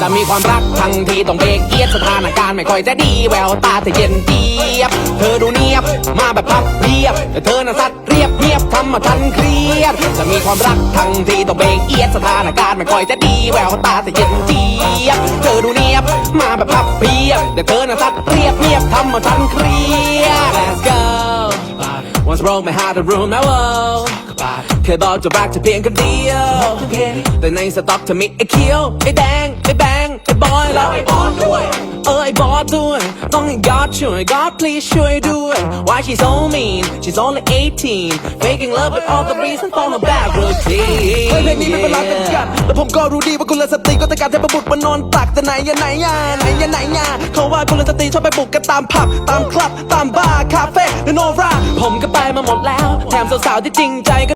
จะมีความรักทั้งทีต้องเบรกเอียดสถานการณ์ไม่ค่อยจะดีแววตาเธอเย็นเจียบ เธอดูเนียบมาแบบพับเพียบ แต่เธอน่ะสัดเรียบเนียบทำมาทันเครียดจะมีความรักทั้งทีต้องเบรกเอียดสถานการณ์ไม่ค่อยจะดีแววตาเธอเย็นเจียบเธอดูเนียบมาแบบพับเพียบแต่เธอน่ะสัดเรียบเนียบทำมาทันเครียด Let's go Once broke my heart to ruin my world เคยบอกจะรักเธอเพียงคนเดียวแต่ในสต็อกเธอมีไอ้เขียวไอ้แดง อ้แบงไอ้บอยแล้วไอ้บอสด้วย เออไอ้บอสด้วย ต้องให้ God ช่วย God please ช่วยด้วย Why she so mean she's only 18 faking love with all the reason for my bad routine เฮ้ยเพลงนี้ไม่เป็นไรเป็นกันแล้วผมก็รู้ดีว่ากุลสตรีก็ต้องการเทพบุตรมานอนตักแต่ไหนยะไหนยะไหนยะไหนยะเขาว่ากุลสตรีชอบไปบุกกันตามผับตามคลับตามบาร์คาเฟ่และโนราผมก็ไปมาหมดแล้ว แถมสาวๆที่จริงใจก็